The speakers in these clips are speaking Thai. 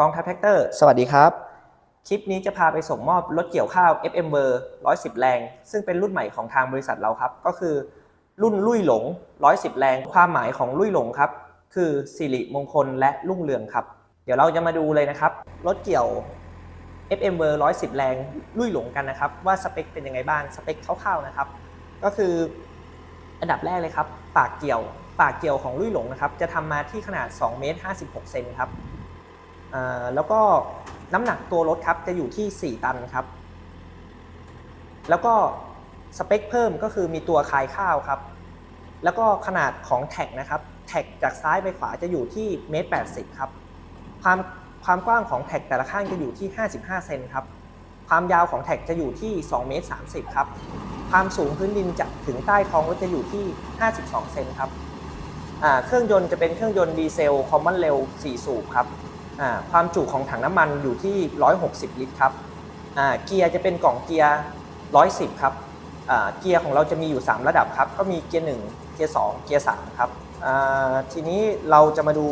กองทัพแท็กเตอร์ สวัสดีครับ คลิปนี้จะพาไปส่งมอบรถเกี่ยวข้าว FM เบอร์ 110 แรง ซึ่งเป็นรุ่นใหม่ของทางบริษัทเราครับ ก็คือรุ่นลุยหลง 110 แรง ความหมายของลุยหลงครับ คือสิริมงคลและรุ่งเรืองครับ เดี๋ยวเราจะมาดูเลยนะครับ รถเกี่ยว FM เบอร์ 110 แรงลุยหลงกันนะครับ ว่าสเปคเป็นยังไงบ้าง สเปคคร่าวๆนะครับ ก็คืออันดับแรกเลยครับ ปากเกี่ยว ปากเกี่ยวของลุยหลงนะครับ จะทำมาที่ขนาด2เมตร56เซนครับ แล้วก็น้ำหนักตัวรถครับจะอยู่ที่ 4 ตันครับ แล้วก็สเปคเพิ่มก็คือมีตัวคายข้าวครับ แล้วก็ขนาดของแท็กนะครับ แท็กจากซ้ายไปขวาจะอยู่ที่เมตร80ครับ ความความกว้างของแท็กแต่ละข้างจะอยู่ที่ 55 เซนครับ ความยาวของแท็กจะอยู่ที่2เมตร30 ครับ ความสูงพื้นดินจากถึงใต้ท้องรถจะอยู่ที่ 52 เซนครับ เครื่องยนต์จะเป็นเครื่องยนต์ดีเซลคอมมอนเรล4สูบครับ ความจุของถังน้ำมันอยู่ที่ 160 ลิตรครับเกียร์จะเป็นกล่องเกียร์ 110 ครับเกียร์ของเราจะมีอยู่ 3 ระดับครับ ก็มีเกียร์ 1 เกียร์ 2 เกียร์ 3 ครับทีนี้เราจะมาดู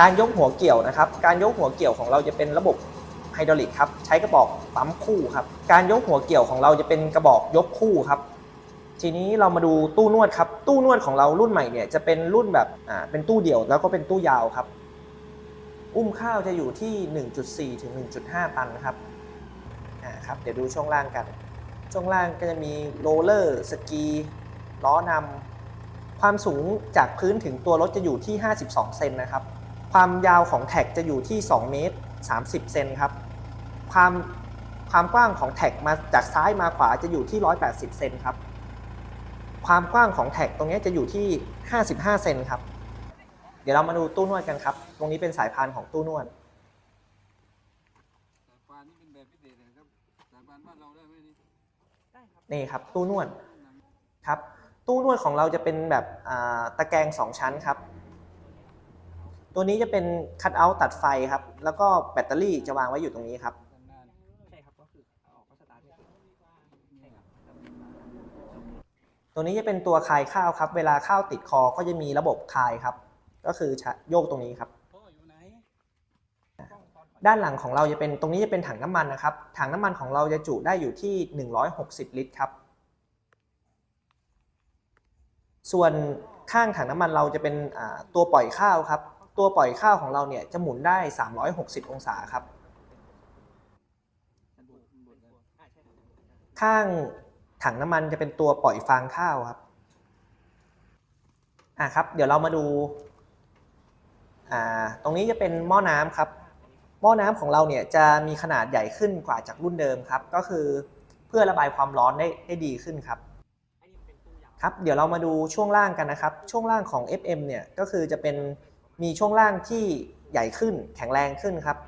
การยกหัวเกี่ยวนะครับ การยกหัวเกี่ยวของเราจะเป็นระบบไฮดรอลิกครับ ใช้กระบอกปั๊มคู่ครับ การยกหัวเกี่ยวของเราจะเป็นกระบอกยกคู่ครับทีนี้เรามาดูตู้นวดครับ ตู้นวดของเรารุ่นใหม่เนี่ยจะเป็นรุ่นแบบอ่าเป็นตู้เดี่ยวแล้วก็เป็นตู้ยาวครับ อุ้มข้าวจะอยู่ที่ 1.4 ถึง 1.5 ตันนะครับอ่าครับ เดี๋ยวดูช่วงล่างกัน ช่วงล่างก็จะมีโรลเลอร์สกีล้อนำความสูงจากพื้นถึงตัวรถจะอยู่ที่ 52 เซนนะครับ ความยาวของแท็กจะอยู่ที่ 2 เมตร 30 เซนครับ ความความกว้างของแท็กมาจากซ้ายมาขวาจะอยู่ที่ 180 เซนครับ ความกว้างของแท็กตรงนี้จะอยู่ที่ 55 เซนครับ ดี๋ยวเรามาดูตู้นวดกันครับ ตรงนี้เป็นสายพานของตู้นวดสายพานี่เป็นแบบพิเศษนะครับสายพาบ้านเราได้ไหมนี่นี่ครับ ตู้นวดครับ ตู้นวดของเราจะเป็นแบบอ่าตะแกรงสองชั้นครับ ตัวนี้จะเป็นคัตเอาท์ตัดไฟครับ แล้วก็แบตเตอรี่จะวางไว้อยู่ตรงนี้ครับนานใช่ครับ ก็คือออกก็สตาร์ทใช่ครับตัวนี้จะเป็นตัวคายข้าวครับ เวลาข้าวติดคอก็จะมีระบบคายครับ ก็คือโยกตรงนี้ครับ ด้านหลังของเราจะเป็นตรงนี้จะเป็นถังน้ำมันนะครับ ถังน้ำมันของเราจะจุได้อยู่ที่ 160 ลิตรครับ ส่วนข้างถังน้ำมันเราจะเป็นตัวปล่อยข้าวครับ ตัวปล่อยข้าวของเราเนี่ยจะหมุนได้ 360 องศาครับ ข้างถังน้ำมันจะเป็นตัวปล่อยฟางข้าวครับอะครับ เดี๋ยวเรามาดู ตรงนี้จะเป็นหม้อน้ำครับหม้อน้ำของเราเนี่ยจะมีขนาดใหญ่ขึ้นกว่าจากรุ่นเดิมครับ ก็คือเพื่อระบายความร้อนได้ได้ดีขึ้นครับครับ เดี๋ยวเรามาดูช่วงล่างกันนะครับ ช่วงล่างของ FM เนี่ยก็คือจะเป็นมีช่วงล่างที่ใหญ่ขึ้นแข็งแรงขึ้นครับ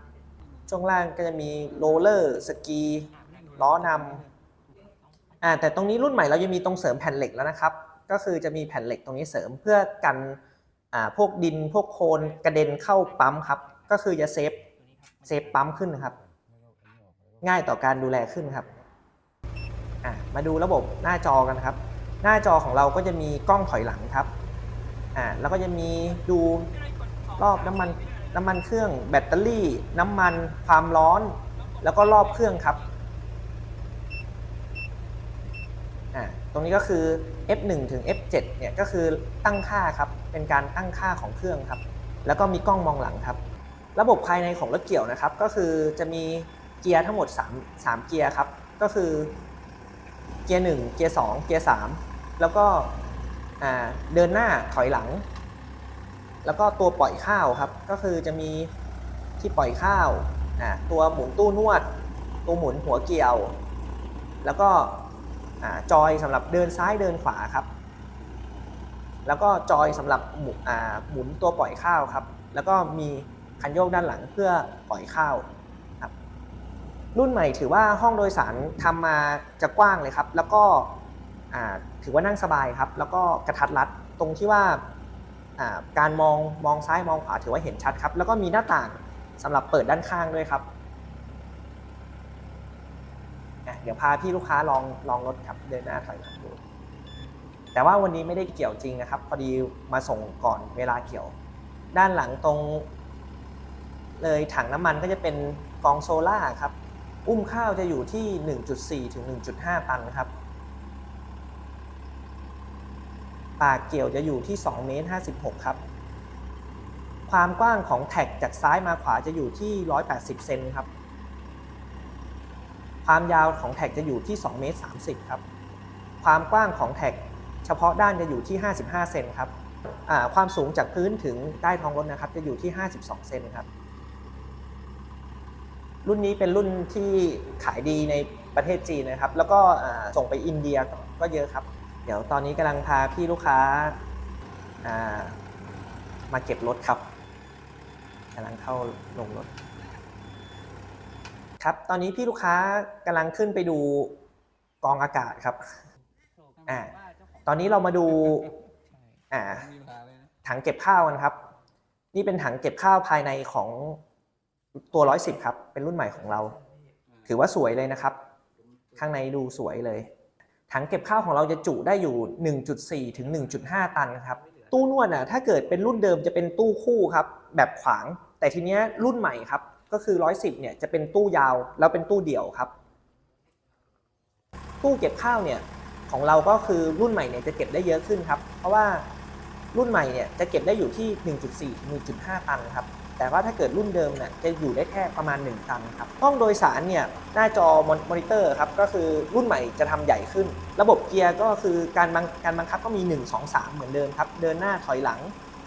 ช่วงล่างก็จะมีโรลเลอร์สกีล้อนำอ่าแต่ตรงนี้รุ่นใหม่เรายังมีตรงเสริมแผ่นเหล็กแล้วนะครับ ก็คือจะมีแผ่นเหล็กตรงนี้เสริมเพื่อกัน อ่าพวกดินพวกโคลนกระเด็นเข้าปั๊มครับ ก็คือจะเซฟเซฟปั๊มขึ้นครับ ง่ายต่อการดูแลขึ้นครับอะมาดูระบบหน้าจอกันครับ หน้าจอของเราก็จะมีกล้องถอยหลังครับอ่าแล้วก็จะมีดูรอบน้ำมันน้ำมันเครื่องแบตเตอรี่ น้ำมันความร้อน แล้วก็รอบเครื่องครับอ่า ตรงนี้ก็คือ F1 ถึง F7 เนี่ยก็คือตั้งค่าครับ เป็นการตั้งค่าของเครื่องครับ แล้วก็มีกล้องมองหลังครับ ระบบภายในของรถเกี่ยวนะครับ ก็คือจะมีเกียร์ทั้งหมด 3 3 เกียร์ครับ ก็คือเกียร์1เกียร์2เกียร์3แล้วก็เดินหน้าถอยหลัง แล้วก็ตัวปล่อยข้าวครับ ก็คือจะมีที่ปล่อยข้าวตัวหมุนตู้นวด ตัวหมุนหัวเกี่ยว แล้วก็ จอยสำหรับเดินซ้ายเดินขวาครับ แล้วก็จอยสำหรับหมุนหมุนตัวปล่อยข้าวครับ แล้วก็มีคันโยกด้านหลังเพื่อปล่อยข้าวครับรุ่นใหม่ถือว่าห้องโดยสารทำมาจะกว้างเลยครับ แล้วก็ถือว่านั่งสบายครับ แล้วก็กระทัดรัดตรงที่ว่าอ่าการมองมองซ้ายมองขวาถือว่าเห็นชัดครับ แล้วก็มีหน้าต่างสำหรับเปิดด้านข้างด้วยครับอะ เดี๋ยวพาพี่ลูกค้าลองลองรถครับเดินหน้าถอยหลังดูแต่ว่าวันนี้ไม่ได้เกี่ยวจริงนะครับ พอดีมาส่งก่อนเวลาเกี่ยว ด้านหลังตรง เลยถังน้ำมันก็จะเป็นกองโซล่าครับ อุ้มข้าวจะอยู่ที่ 1.4 ถึง 1.5 ตันครับ ปากเกี่ยวจะอยู่ที่2เมตร56 ครับ ความกว้างของแท็กจากซ้ายมาขวาจะอยู่ที่ 180 เซนครับ ความยาวของแท็กจะอยู่ที่2เมตร30ครับความกว้างของแท็กเฉพาะด้านจะอยู่ที่ 55 เซนครับความสูงจากพื้นถึงใต้ท้องรถนะครับจะอยู่ที่ 52 เซนครับรุ่นนี้เป็นรุ่นที่ขายดีในประเทศจีนนะครับ แล้วก็ส่งไปอินเดียก็เยอะครับ เดี๋ยวตอนนี้กำลังพาพี่ลูกค้าามาเก็บรถครับกำลังเข้าลงรถ ครับ ตอนนี้พี่ลูกค้ากำลังขึ้นไปดูกองอากาศครับ อ่า ตอนนี้เรามาดู อ่ามีปัญหาเลยนะถังเก็บข้าวกันครับ นี่เป็นถังเก็บข้าวภายในของตัว110ครับ เป็นรุ่นใหม่ของเรา ถือว่าสวยเลยนะครับ ข้างในดูสวยเลย ถังเก็บข้าวของเราจะจุได้อยู่ 1.4 ถึง 1.5 ตันครับ ตู้นวดอะ ถ้าเกิดเป็นรุ่นเดิมจะเป็นตู้คู่ครับ แบบขวาง แต่ทีเนี้ยรุ่นใหม่ครับ ก็คือ 110เนี่ยจะเป็นตู้ยาวแล้วเป็นตู้เดี่ยวครับ ตู้เก็บข้าวเนี่ยของเราก็คือรุ่นใหม่เนี่ยจะเก็บได้เยอะขึ้นครับ เพราะว่ารุ่นใหม่เนี่ยจะเก็บได้อยู่ที่ 1.4ถึง1.5 ตันครับ แต่ว่าถ้าเกิดรุ่นเดิมเนี่ยจะอยู่ได้แค่ประมาณ 1 ตันครับ ห้องโดยสารเนี่ยหน้าจอมอนิเตอร์ครับ ก็คือรุ่นใหม่จะทำใหญ่ขึ้น ระบบเกียร์ก็คือการบังการบังคับก็มี 1 2 3 เหมือนเดิมครับ เดินหน้าถอยหลัง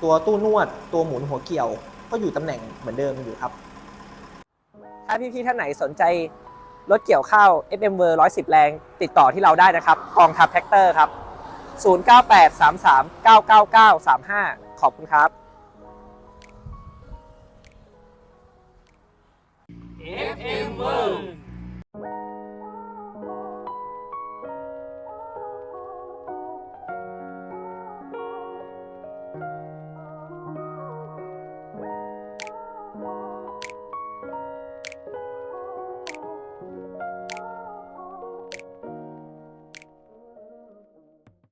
ตัวตู้นวด ตัวหมุนหัวเกี่ยว ก็อยู่ตำแหน่งเหมือนเดิมอยู่ครับาพี่ๆท่านไหนสนใจรถเกี่ยวข้าว FM เวอร์110 แรง ติดต่อที่เราได้นะครับกองทัพแท็กเตอร์ครับ 0983399935 ขอบคุณครับ FMV